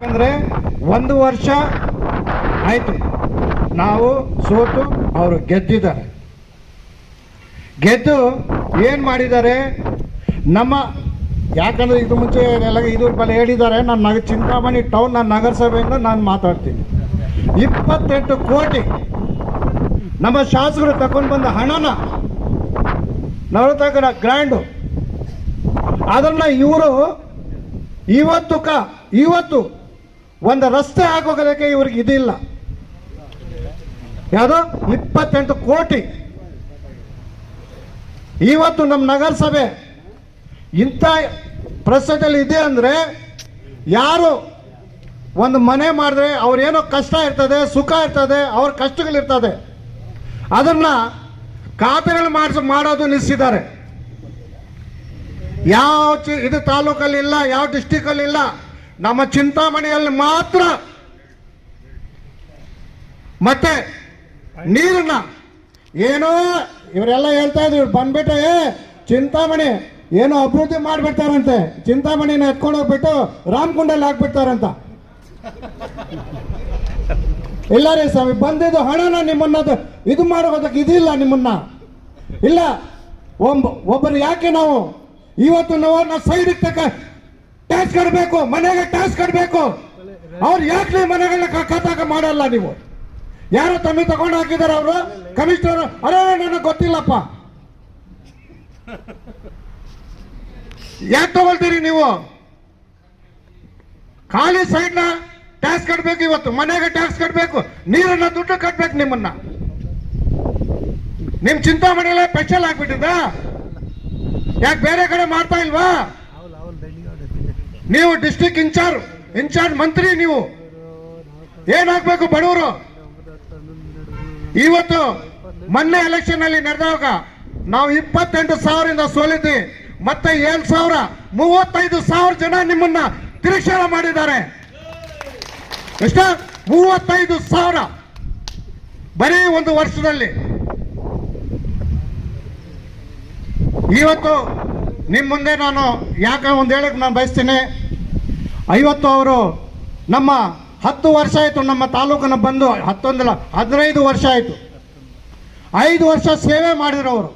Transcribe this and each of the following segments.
ಯಾಕಂದ್ರೆ ಒಂದು ವರ್ಷ ಆಯ್ತು. ನಾವು ಸೋತು ಅವರು ಗೆದ್ದಿದ್ದಾರೆ. ಗೆದ್ದು ಏನು ಮಾಡಿದ್ದಾರೆ? ನಮ್ಮ ಯಾಕಂದ್ರೆ ಇದು ಮುಂಚೆ ಎಲ್ಲ ಇದು ಬಲ ಹೇಳಿದ್ದಾರೆ. ನಾನು ನಗ ಚಿಂತಾಮಣಿ ಟೌನ್ ನನ್ನ ನಗರಸಭೆಯಿಂದ ನಾನು ಮಾತಾಡ್ತೀನಿ. ಇಪ್ಪತ್ತೆಂಟು ಕೋಟಿ ನಮ್ಮ ಶಾಸಕರು ತಗೊಂಡು ಬಂದ ಹಣನ ನವರತಕ್ಕನ ಗ್ರ್ಯಾಂಡು. ಅದನ್ನ ಇವರು ಇವತ್ತು ಕ ಇವತ್ತು ಒಂದು ರಸ್ತೆ ಆಗೋಗೋದಕ್ಕೆ ಇವ್ರಿಗೆ ಇದಿಲ್ಲ. ಯಾವುದು? ಇಪ್ಪತ್ತೆಂಟು ಕೋಟಿ. ಇವತ್ತು ನಮ್ಮ ನಗರಸಭೆ ಇಂಥ ಪ್ರಸ್ತುತಲ್ಲಿ ಇದೆ ಅಂದರೆ ಯಾರು ಒಂದು ಮನೆ ಮಾಡಿದ್ರೆ ಅವ್ರೇನೋ ಕಷ್ಟ ಇರ್ತದೆ, ಸುಖ ಇರ್ತದೆ, ಅವ್ರ ಕಷ್ಟಗಳಿರ್ತದೆ. ಅದನ್ನು ಖಾತೆಗಳು ಮಾಡಿಸ್, ಮಾಡೋದು ನಿಲ್ಲಿಸಿದ್ದಾರೆ. ಯಾವ ಚಿ- ಇದು ತಾಲೂಕಲ್ಲಿ ಇಲ್ಲ, ಯಾವ ಡಿಸ್ಟಿಕಲ್ಲಿ ಇಲ್ಲ. ನಮ್ಮ ಚಿಂತಾಮಣಿಯಲ್ಲಿ ಮಾತ್ರ ಮತ್ತೆ ನೀರನ್ನ ಏನೋ ಇವರೆಲ್ಲ ಹೇಳ್ತಾ ಇದ್ರು ಬಂದ್ಬಿಟ್ಟು, ಏ, ಚಿಂತಾಮಣಿ, ಏನೋ ಅಭಿವೃದ್ಧಿ ಮಾಡಿಬಿಡ್ತಾರಂತೆ. ಚಿಂತಾಮಣಿನ ಎತ್ಕೊಂಡು ಹೋಗ್ಬಿಟ್ಟು ರಾಮಕುಂಡಲ್ಲಿ ಹಾಕ್ಬಿಡ್ತಾರಂತ. ಇಲ್ಲ ರೀ ಸ್ವಾಮಿ, ಬಂದಿದ್ದು ಹಣನ ನಿಮ್ಮನ್ನ ಇದು ಮಾಡೋದಕ್ಕೆ ಇದಿಲ್ಲ ನಿಮ್ಮನ್ನ. ಇಲ್ಲ, ಒಬ್ಬ ಒಬ್ಬರು ಯಾಕೆ ನಾವು? ಇವತ್ತು ನಾವು ಸೈಡ್ ತಕ್ಕ ಟ್ಯಾಕ್ಸ್ ಕಟ್ಟಬೇಕು ಮನೆಗೆ ಟ್ಯಾಕ್ಸ್ ಕಟ್ಟಬೇಕು ಅವ್ರು ಯಾಕೆ ಮನೆಗಳನ್ನ ಕತ್ತಾಕ ಮಾಡಲ್ಲ ನೀವು? ಯಾರು ತಮ್ಮಿ ತಗೊಂಡು ಹಾಕಿದಾರೆ ಅವರು? ಕಮಿಷನರ್, ಅರೇ, ನನಗೆ ಗೊತ್ತಿಲ್ಲಪ್ಪ. ಯಾಕೆ ತಗೊಳ್ತೀರಿ ನೀವು? ಖಾಲಿ ಸೈಡ್ನ ಟ್ಯಾಕ್ಸ್ ಕಟ್ಟಬೇಕು ಇವತ್ತು, ಮನೆಗೆ ಟ್ಯಾಕ್ಸ್ ಕಟ್ಟಬೇಕು ನೀರನ್ನ ದುಡ್ಡು ಕಟ್ಟಬೇಕು ನಿಮ್ಮನ್ನ. ನಿಮ್ ಚಿಂತಾಮಣಿಯಲ್ಲೇ ಸ್ಪೆಷಲ್ ಆಗ್ಬಿಟ್ಟಿದ್ದ? ಯಾಕೆ ಬೇರೆ ಕಡೆ ಮಾಡ್ತಾ ಇಲ್ವಾ? ನೀವು ಡಿಸ್ಟಿಕ್ ಇನ್ಚಾರ್ಜ್ ಇನ್ಚಾರ್ಜ್ ಮಂತ್ರಿ ನೀವು. ಏನಾಗ್ಬೇಕು ಬಡವರು? ಇವತ್ತು ಮೊನ್ನೆ ಎಲೆಕ್ಷನ್ ಅಲ್ಲಿ ನಡೆದಾಗ ನಾವು ಇಪ್ಪತ್ತೆಂಟು ಸಾವಿರದಿಂದ ಸೋಲಿದ್ವಿ. ಮತ್ತೆ ಏಳು ಸಾವಿರ, ಮೂವತ್ತೈದು ಸಾವಿರ ಜನ ನಿಮ್ಮನ್ನ ತಿರಸ್ಕಾರ ಮಾಡಿದ್ದಾರೆ. ಎಷ್ಟ? ಮೂವತ್ತೈದು ಸಾವಿರ. ಬರೀ ಒಂದು ವರ್ಷದಲ್ಲಿ. ಇವತ್ತು ನಿಮ್ಮ ಮುಂದೆ ನಾನು ಯಾಕೆ ಒಂದು ಹೇಳಕ್ಕೆ ನಾನು ಬಯಸ್ತೀನಿ. ಐವತ್ತು ಅವರು ನಮ್ಮ ಹತ್ತು ವರ್ಷ ಆಯಿತು, ನಮ್ಮ ತಾಲೂಕನ್ನ ಬಂದು ಹತ್ತೊಂದಲ್ಲ ಹದಿನೈದು ವರ್ಷ ಆಯಿತು. ಐದು ವರ್ಷ ಸೇವೆ ಮಾಡಿದ್ರು ಅವರು.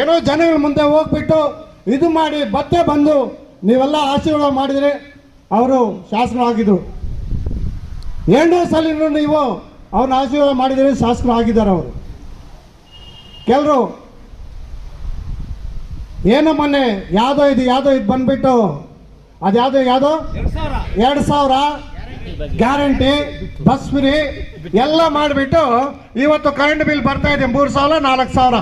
ಏನೋ ಜನಗಳ ಮುಂದೆ ಹೋಗ್ಬಿಟ್ಟು ಇದು ಮಾಡಿ ಮತ್ತೆ ಬಂದು ನೀವೆಲ್ಲ ಆಶೀರ್ವಾದ ಮಾಡಿದರೆ ಅವರು ಶಾಸಕರಾಗಿದ್ರು. ಎರಡನೇ ಸಲ ನೀವು ಅವ್ರನ್ನ ಆಶೀರ್ವಾದ ಮಾಡಿದರೆ ಶಾಸಕರು ಆಗಿದ್ದಾರೆ ಅವರು. ಕೆಲವರು ಏನೋ ಮೊನ್ನೆ ಯಾವುದೋ ಇದು ಯಾವುದೋ ಇದು ಬಂದ್ಬಿಟ್ಟು? ಅದು ಯಾವುದೋ ಯಾವುದೋ? ಎರಡು ಸಾವಿರ. ಗ್ಯಾರಂಟಿ ಬಸ್ ಫ್ರೀ ಎಲ್ಲ ಮಾಡಿಬಿಟ್ಟು ಇವತ್ತು ಕರೆಂಟ್ ಬಿಲ್ ಬರ್ತಾ ಇದೆ ಮೂರು ಸಾವಿರ ನಾಲ್ಕು ಸಾವಿರ.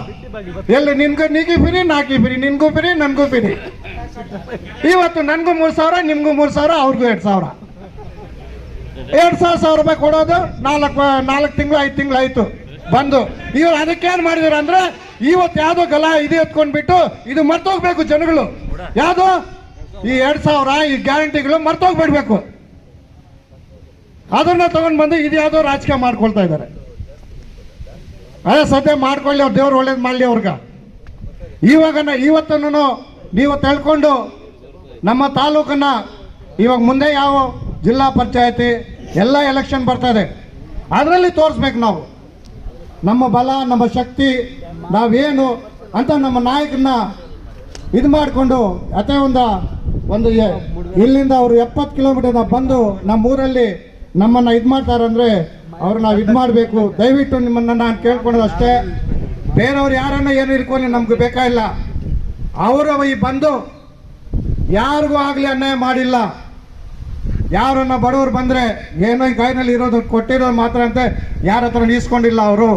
ಎಲ್ಲಿ ನಿನ್ಗೂ ನೀಗಿ ಫ್ರೀ ನಾಕಿ ಫ್ರೀ ನಿನ್ಗೂ ಫ್ರೀ ನನಗೂ ಫ್ರೀ ಇವತ್ತು ನನಗೂ ಮೂರು ಸಾವಿರ ನಿಮ್ಗೂ ಮೂರು ಸಾವಿರ ಅವ್ರಿಗೂ ಎರಡು ಸಾವಿರ. ಎರಡು ಸಾವಿರ ಸಾವಿರ ರೂಪಾಯಿ ಕೊಡೋದು ನಾಲ್ಕು ನಾಲ್ಕು ತಿಂಗಳು ಐದು ತಿಂಗಳು ಆಯ್ತು. ಬಂದು. ಇವ್ರು ಅದಕ್ಕೇನು ಮಾಡಿದಾರೆ ಅಂದ್ರೆ, ಇವತ್ತು ಯಾವುದೋ ಗಲ ಇದು ಎತ್ಕೊಂಡ್ಬಿಟ್ಟು ಇದು ಮರ್ತೋಗ್ಬೇಕು ಜನಗಳು. ಯಾವುದು? ಈ ಎರಡು ಸಾವಿರ, ಈ ಗ್ಯಾರಂಟಿಗಳು ಮರ್ತೋಗ್ಬಿಡ್ಬೇಕು. ಅದನ್ನ ತಗೊಂಡ್ ಬಂದು ಇದು ಯಾವುದೋ ರಾಜಕೀಯ ಮಾಡ್ಕೊಳ್ತಾ ಇದ್ದಾರೆ. ಅದೇ ಸದ್ಯ ಮಾಡ್ಕೊಳ್ಳಿ ಅವ್ರು, ದೇವ್ರು ಒಳ್ಳೇದು ಮಾಡಲಿ ಅವ್ರಗ. ಇವಾಗ ಇವತ್ತನ್ನು ನೀವು ತಿಳ್ಕೊಂಡು ನಮ್ಮ ತಾಲೂಕನ್ನ ಇವಾಗ ಮುಂದೆ ಯಾವ ಜಿಲ್ಲಾ ಪಂಚಾಯತಿ, ಎಲ್ಲ ಎಲೆಕ್ಷನ್ ಬರ್ತಾ ಇದೆ. ಅದರಲ್ಲಿ ತೋರಿಸ್ಬೇಕು ನಾವು. ನಮ್ಮ ಬಲ, ನಮ್ಮ ಶಕ್ತಿ, ನಾವೇನು ಅಂತ ನಮ್ಮ ನಾಯಕನ ಇದು ಮಾಡಿಕೊಂಡು ಅತೇ ಒಂದು ಒಂದು ಇಲ್ಲಿಂದ ಅವರು ಎಪ್ಪತ್ತು ಕಿಲೋಮೀಟರ್ ಬಂದು ನಮ್ಮ ಊರಲ್ಲಿ ನಮ್ಮನ್ನು ಇದು ಮಾಡ್ತಾರಂದ್ರೆ ಅವ್ರು ನಾವು ಇದು ಮಾಡಬೇಕು. ದಯವಿಟ್ಟು ನಿಮ್ಮನ್ನು ನಾನು ಕೇಳ್ಕೊಳ್ಳೋದು ಅಷ್ಟೇ ಬೇರೆಯವ್ರು ಯಾರನ್ನ ಏನು ಇಟ್ಕೊಂಡು ನಮ್ಗೆ ಬೇಕಾಗಿಲ್ಲ ಅವರು ಬಂದು ಯಾರಿಗೂ ಆಗಲಿ ಅನ್ಯಾಯ ಮಾಡಿಲ್ಲ. ಯಾರನ್ನ ಬಡವರು ಬಂದ್ರೆ ಏನೋ ಈ ಕೈನಲ್ಲಿ ಇರೋದು ಕೊಟ್ಟಿರೋ ಮಾತ್ರ ಅಂತ, ಯಾರ ಹತ್ರ ನೀಸ್ಕೊಂಡಿಲ್ಲ ಅವರು?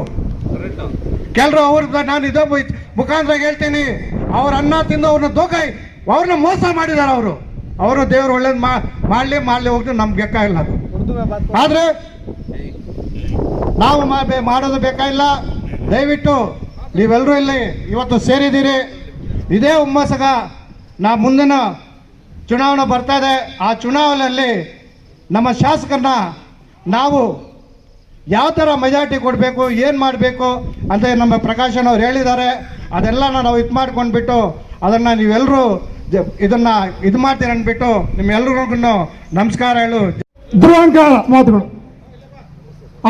ಕೆಲರು ಅವ್ರದ್ದು ನಾನು ಇದೋ ಮುಖಾಂತರ ಹೇಳ್ತೀನಿ, ಅವ್ರ ಅನ್ನ ತಿಂದು ಅವ್ರನ್ನ ದೋಕೈ ಅವ್ರನ್ನ ಮೋಸ ಮಾಡಿದ್ದಾರೆ ಅವರು. ಅವರು ದೇವ್ರು ಒಳ್ಳೇದು ಮಾಡಲಿ ಮಾಡಲಿ ಹೋಗ್ತು ನಮ್ಗೆ ಬೇಕಾಗಿಲ್ಲ ಅದು. ಆದ್ರೆ ನಾವು ಮಾಡೋದು ಬೇಕಾಗಿಲ್ಲ ದಯವಿಟ್ಟು ನೀವೆಲ್ಲರೂ ಇಲ್ಲಿ ಇವತ್ತು ಸೇರಿದ್ದೀರಿ. ಇದೇ ಹುಮ್ಮಸಗ ನಾ ಮುಂದಿನ ಚುನಾವಣೆ ಬರ್ತಾ ಇದೆ. ಆ ಚುನಾವಣೆಯಲ್ಲಿ ನಮ್ಮ ಶಾಸಕರನ್ನ ನಾವು ಯಾವ ಥರ ಮೆಜಾರಿಟಿ ಕೊಡಬೇಕು, ಏನು ಮಾಡಬೇಕು ಅಂತ ನಮ್ಮ ಪ್ರಕಾಶನ್ ಅವ್ರು ಹೇಳಿದ್ದಾರೆ. ಅದೆಲ್ಲ ನಾವು ಇದು ಮಾಡ್ಕೊಂಡ್ಬಿಟ್ಟು ಅದನ್ನು ನೀವೆಲ್ಲರೂ ಇದನ್ನು ಇದು ಮಾಡ್ತೀರ ಅಂದ್ಬಿಟ್ಟು ನಿಮ್ಮೆಲ್ಲರಿಗೂ ನಮಸ್ಕಾರ ಹೇಳು. ದುರಹಂಕಾರ ಮಾತುಗಳು.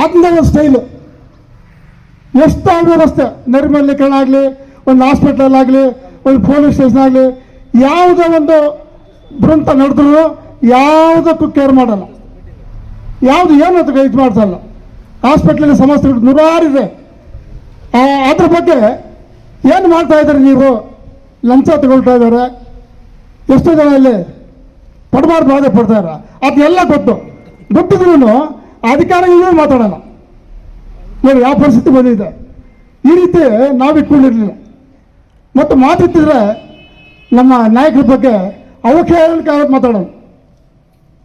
ಆತ್ಮದ ಸ್ಟೈಲು ರಸ್ತೆ ನೈರ್ಮಲ್ಯೀಕರಣ ಆಗಲಿ, ಒಂದು ಹಾಸ್ಪಿಟಲ್ ಆಗಲಿ, ಒಂದು ಪೊಲೀಸ್ ಸ್ಟೇಷನ್ ಆಗಲಿ, ಯಾವುದೇ ಒಂದು ದುರಂತ ನಡೆದ್ರು ಯಾವುದಕ್ಕೂ ಕೇರ್ ಮಾಡಲ್ಲ. ಯಾವುದು ಏನು ಅದಕ್ಕೆ ಇದು ಮಾಡ್ತಲ್ಲ ಹಾಸ್ಪಿಟ್ಲಲ್ಲಿ ಸಮಸ್ಯೆಗಳು ನೂರಾರಿದೆ. ಅದ್ರ ಬಗ್ಗೆ ಏನು ಮಾಡ್ತಾ ಇದ್ದಾರೆ ನೀವು? ಲಂಚ ತಗೊಳ್ತಾ ಇದ್ದಾರೆ. ಎಷ್ಟು ಜನ ಇಲ್ಲಿ ಪಡಬಾರ್ದು ಬಾಧೆ ಪಡ್ತಾರ ಅದೆಲ್ಲ ಗೊತ್ತು ಗೊತ್ತಿದ್ರು ಅಧಿಕಾರಿಗಳೇ ಮಾತಾಡಲ್ಲ. ನೋಡಿ, ಯಾವ ಪರಿಸ್ಥಿತಿ ಬಂದಿದೆ. ಈ ರೀತಿ ನಾವು ಇಟ್ಕೊಂಡಿರಲಿಲ್ಲ ಮತ್ತು ಮಾತಿತ್ತಿದ್ರೆ ನಮ್ಮ ನಾಯಕರ ಬಗ್ಗೆ ಅವಹೇಳನಕಾರ ಮಾತಾಡೋದು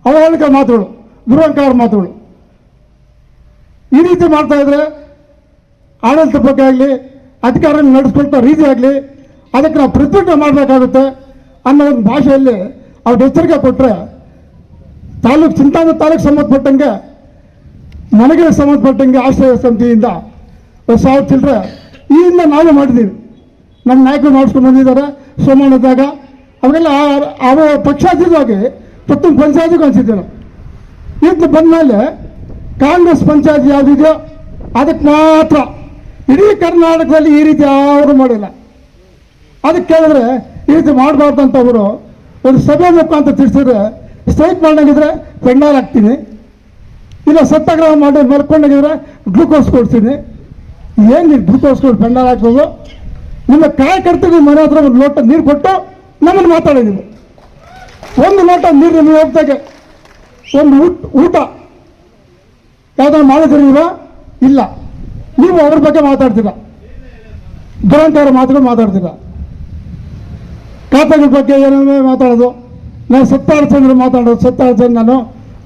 ಅವಹೇಳನಕಾರ ಮಾತುಗಳು ದುರಂಕಾರ ಮಾತುಗಳು ಈ ರೀತಿ ಮಾಡ್ತಾ ಇದ್ರೆ ಆಡಳಿತ ಬಗ್ಗೆ ಆಗಲಿ ಅಧಿಕಾರ ನಡೆಸ್ಕೊಳ್ತಾ ರೀತಿ ಆಗಲಿ, ಅದಕ್ಕೆ ನಾವು ಪ್ರತಿಭಟನೆ ಮಾಡಬೇಕಾಗುತ್ತೆ ಅನ್ನೋ ಒಂದು ಭಾಷೆಯಲ್ಲಿ ಅವ್ರಿಗೆ ಎಚ್ಚರಿಕೆ ಕೊಟ್ಟರೆ ತಾಲೂಕು ಚಿಂತಾಮಣಿ ತಾಲೂಕು ಸಂಬಂಧಪಟ್ಟಂಗೆ ನನಗೆ ಸಂಬಂಧಪಟ್ಟಂಗೆ ಆಶ್ರಯ ಸಮಿತಿಯಿಂದ ಸಾವಿರ ಚಿಲ್ಲರೆ ಈ ಹಿಂದೆ ನಾವೇ ಮಾಡಿದ್ದೀವಿ. ನಮ್ಮ ನಾಯಕರು ಮಾಡಿಸ್ಕೊಂಡು ಬಂದಿದ್ದಾರೆ. ಸೋಮಣ್ಣದಾಗ ಅವೆಲ್ಲ ಅವ ಪಕ್ಷ ಹಾಗೆ ಪ್ರತಿಯೊಂದು ಪಂಚಾಯತಿ ಅನಿಸಿದ್ದೀವಿ ನಾವು ಬಂದಮೇಲೆ ಕಾಂಗ್ರೆಸ್ ಪಂಚಾಯತಿ ಯಾವುದಿದೆಯೋ ಅದಕ್ಕೆ ಮಾತ್ರ ಇಡೀ ಕರ್ನಾಟಕದಲ್ಲಿ ಈ ರೀತಿ ಯಾರು ಮಾಡಿಲ್ಲ. ಅದಕ್ಕೆ ಕೇಳಿದ್ರೆ ಈ ರೀತಿ ಮಾಡಬಾರ್ದು ಅಂತ ಅವರು ಒಂದು ಸಭೆ ಮುಖಾಂತರ ತಿಳಿಸಿದ್ರೆ ಸ್ಟ್ರೈಕ್ ಮಾಡಂಗಿದ್ರೆ ಪೆಂಡಾಲ್ ಹಾಕ್ತೀನಿ. ಇಲ್ಲ ಸತ್ಯಾಗ್ರಹ ಮಾಡಿ ಮಲ್ಕೊಂಡಾಗಿದ್ರೆ ಗ್ಲೂಕೋಸ್ ಕೊಡ್ತೀನಿ. ಏನು ನೀವು ಗ್ಲೂಕೋಸ್ ಕೊಟ್ಟು ಪೆಂಡಾಲ್ ಹಾಕ್ಬೋದು? ನಿಮ್ಮ ಕಾರ್ಯಕರ್ತರಿಗೆ ಮನೆ ಹತ್ರ ಒಂದು ಲೋಟ ನೀರು ಕೊಟ್ಟು ನಮ್ಮನ್ನು ಮಾತಾಡಿ ನೀವು ಒಂದು ಲೋಟ ನೀರು ನಿಮಗೆ ಹೋಗ್ತಾಗೆ ಒಂದು ಊಟ ಊಟ. ಯಾವ್ದಾದ್ರು ಮಾಡಿದಿರ ಇಲ್ಲ. ನೀವು ಅವ್ರ ಬಗ್ಗೆ ಮಾತಾಡ್ತೀರ. ದುರಂತಾರ ಮಾತುಗಳು ಮಾತಾಡ್ತೀರ. ಖಾತೆಗಳ ಬಗ್ಗೆ ಏನೇ ಮಾತಾಡೋದು? ನಾನು ಸತ್ತಾಡ್ಸಂದ್ರೆ ಮಾತಾಡೋದು ಸತ್ತಾಡ್ಸಂದ್ರೆ ನಾನು.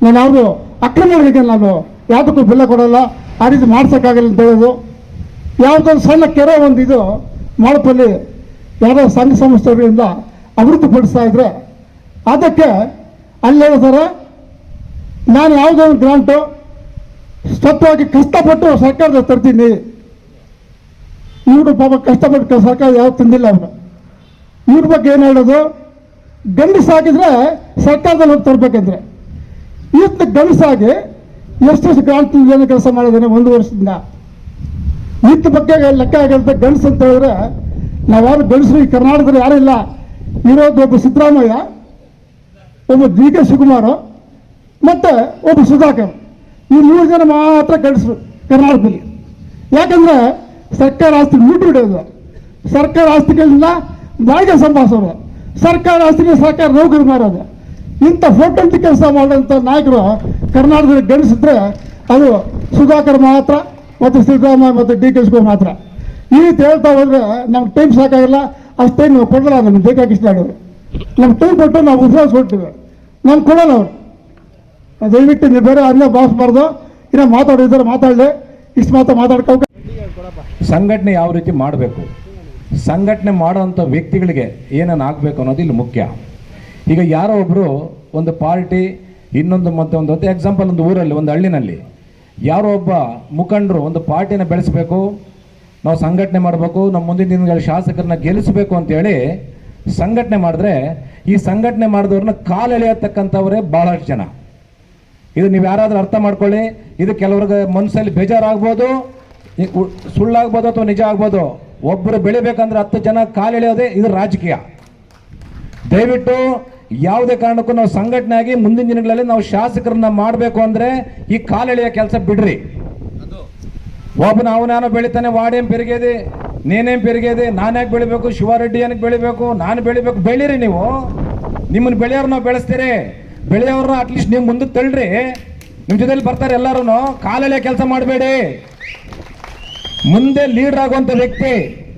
ನಾನು ಯಾವುದು ಅಕ್ರಮಗಳಿಗೆ ನಾನು. ಯಾವುದಕ್ಕೂ ಬಿಲ್ಲ ಕೊಡೋಲ್ಲ. ಆ ರೀತಿ ಮಾಡ್ಸೋಕ್ಕಾಗಲ್ಲ ಅಂತ ಹೇಳೋದು. ಯಾವುದೊಂದು ಸಣ್ಣ ಕೆರೆ ಒಂದು ಇದು ಮಾಡಪಲ್ಲಿ ಯಾವುದೋ ಸಂಘ ಸಂಸ್ಥೆಗಳಿಂದ ಅಭಿವೃದ್ಧಿಪಡಿಸ್ತಾ ಇದ್ರೆ ಅದಕ್ಕೆ ಅಲ್ಲೇ ಹೇಳ್ತಾರೆ ನಾನು ಯಾವುದೋ ಒಂದು ಗ್ರಾಂಟು ಸ್ವತ್ತವಾಗಿ ಕಷ್ಟಪಟ್ಟು ಸರ್ಕಾರದ ತರ್ತೀನಿ ಇವರು ಪಾಪ ಕಷ್ಟಪಟ್ಟು ಸರ್ಕಾರ ಯಾವ ತಂದಿಲ್ಲ ಅವರು. ಇವ್ರ ಬಗ್ಗೆ ಏನು ಹೇಳೋದು? ಗಂಡಸಾಗಿದ್ರೆ ಸರ್ಕಾರದಲ್ಲಿ ಹೋಗಿ ತರಬೇಕಂದ್ರೆ. ಇವತ್ತು ಗಂಡಸಾಗಿ ಎಷ್ಟು ಗ್ರಾಂಟ್ ಏನು ಕೆಲಸ ಮಾಡಿದ್ದಾನೆ ಒಂದು ವರ್ಷದಿಂದ. ಇತ್ತ ಬಗ್ಗೆ ಲೆಕ್ಕ ಆಗಿರುತ್ತೆ ಗಂಡಸು ಅಂತ ಹೇಳಿದ್ರೆ, ನಾವ್ಯಾರು ಗಂಡಸರು ಈ ಕರ್ನಾಟಕದಲ್ಲಿ ಯಾರೂ ಇರೋದು ಒಬ್ಬ ಸಿದ್ದರಾಮಯ್ಯ, ಒಬ್ಬ ಡಿ ಕೆ ಶಿವಕುಮಾರ್, ಮತ್ತೆ ಒಬ್ಬ ಸುಧಾಕರ್. ಈ ಮೂರು ಜನ ಮಾತ್ರ ಕಳಿಸ್ರು ಕರ್ನಾಟಕದಲ್ಲಿ. ಯಾಕಂದ್ರೆ ಸರ್ಕಾರ ಆಸ್ತಿ ಲೂಟಿ ಹಿಡಿಯೋದು ಸರ್ಕಾರ ಆಸ್ತಿಗಳಿಂದ ಬಾಯಿಗೆ ಸಂಭಾಳಿಸೋದು ಸರ್ಕಾರ ಆಸ್ತಿಗೆ ಸರ್ಕಾರ ನೌಕರಿ ಮಾಡೋದು. ಇಂಥ ಫೋಟೋಂಟಿ ಕೆಲಸ ಮಾಡುವಂಥ ನಾಯಕರು ಕರ್ನಾಟಕದಲ್ಲಿ ಗಣಿಸಿದ್ರೆ ಅದು ಸುಧಾಕರ್ ಮಾತ್ರ ಮತ್ತು ಸಿದ್ದರಾಮಯ್ಯ ಮತ್ತು ಡಿ ಕೆ ಶಿವಕುಮಾರ್ ಮಾತ್ರ. ಈ ರೀತಿ ಹೇಳ್ತಾ ಹೋದ್ರೆ ನಮ್ಗೆ ಟೈಮ್ ಸಾಕಾಗಿಲ್ಲ. ಅಷ್ಟು ನೀವು ಕೊಡಲ್ಲ, ನಮ್ಗೆ ಬೇಕಾಗಿಷ್ಟ ಆಗೋದು ನಮ್ಗೆ ಟೈಮ್ ಕೊಟ್ಟು ನಾವು ಉಪವಾಸ ಕೊಡ್ತೀವಿ. ನಾನು ಕೊಡಲ್ಲ ಅವರು. ದಯವಿಟ್ಟು ನೀವು ಬೇರೆ ಅನ್ನ ಭಾವಿಸ್ಬಾರ್ದು ಇನ್ನ ಮಾತಾಡಿದ್ರೆ ಮಾತಾಡಲಿ. ಇಷ್ಟು ಮಾತ್ರ ಮಾತಾಡ್ಕೋ. ಸಂಘಟನೆ ಯಾವ ರೀತಿ ಮಾಡಬೇಕು? ಸಂಘಟನೆ ಮಾಡೋವಂಥ ವ್ಯಕ್ತಿಗಳಿಗೆ ಏನೇನು ಆಗಬೇಕು ಅನ್ನೋದು ಇಲ್ಲಿ ಮುಖ್ಯ. ಈಗ ಯಾರೋ ಒಬ್ಬರು ಒಂದು ಪಾರ್ಟಿ, ಇನ್ನೊಂದು ಮತ್ತೊಂದು ಒಂದು ಎಕ್ಸಾಂಪಲ್ ಒಂದು ಊರಲ್ಲಿ, ಒಂದು ಹಳ್ಳಿನಲ್ಲಿ. ಯಾರೋ ಒಬ್ಬ ಮುಖಂಡರು ಒಂದು ಪಾರ್ಟಿನ ಬೆಳೆಸಬೇಕು ನಾವು ಸಂಘಟನೆ ಮಾಡಬೇಕು, ನಮ್ಮ ಮುಂದಿನ ದಿನಗಳ ಶಾಸಕರನ್ನ ಗೆಲ್ಲಿಸಬೇಕು ಅಂತೇಳಿ ಸಂಘಟನೆ ಮಾಡಿದ್ರೆ, ಈ ಸಂಘಟನೆ ಮಾಡಿದವ್ರನ್ನ ಕಾಲೆಳೆಯತಕ್ಕಂಥವರೇ ಭಾಳಷ್ಟು ಜನ. ಇದು ನೀವು ಯಾರಾದರೂ ಅರ್ಥ ಮಾಡ್ಕೊಳ್ಳಿ, ಇದು ಕೆಲವ್ರಿಗೆ ಮನಸ್ಸಲ್ಲಿ ಬೇಜಾರಾಗ್ಬೋದು ಸುಳ್ಳಾಗ್ಬೋದು ಅಥವಾ ನಿಜ ಆಗ್ಬೋದು. ಒಬ್ಬರು ಬೆಳಿಬೇಕಂದ್ರೆ ಹತ್ತು ಜನ ಕಾಲೆಳೆಯೋದೇ ಇದು ರಾಜಕೀಯ. ದಯವಿಟ್ಟು ಯಾವುದೇ ಕಾರಣಕ್ಕೂ ನಾವು ಸಂಘಟನೆ ಆಗಿ ಮುಂದಿನ ದಿನಗಳಲ್ಲಿ ನಾವು ಶಾಸಕರನ್ನ ಮಾಡಬೇಕು ಅಂದರೆ ಈ ಕಾಲೆಳೆಯೋ ಕೆಲಸ ಬಿಡ್ರಿ. ಒಬ್ಬನ ನಾನು ಬೆಳಿತಾನೆ, ವಾಡೇನು ಪೆರಿಗೇದಿ, ನೀನೇನು ಪೆರಿಗೇದಿ ನಾನ್ಯಾಕೆ ಬೆಳಿಬೇಕು, ಶಿವಾರೆಡ್ಡಿ ಏನಕ್ಕೆ ಬೆಳಿಬೇಕು, ನಾನು ಬೆಳಿಬೇಕು, ಬೆಳೀರಿ ನೀವು. ನಿಮ್ಮನ್ನು ಬೆಳೆಯೋರು ನಾವು ಬೆಳೆಸ್ತೀರಿ. ಬೆಳೆಯೋರನ್ನ ಅಟ್ಲೀಸ್ಟ್ ನೀವು ಮುಂದಕ್ಕೆ ತಳ್ಳ್ರಿ ನಿಮ್ಮ ಜೊತೆಲಿ ಬರ್ತಾರೆ ಎಲ್ಲರೂ ಕಾಲಲ್ಲೇ ಕೆಲಸ ಮಾಡಬೇಡಿ. ಮುಂದೆ ಲೀಡರ್ ಆಗುವಂತ ವ್ಯಕ್ತಿ,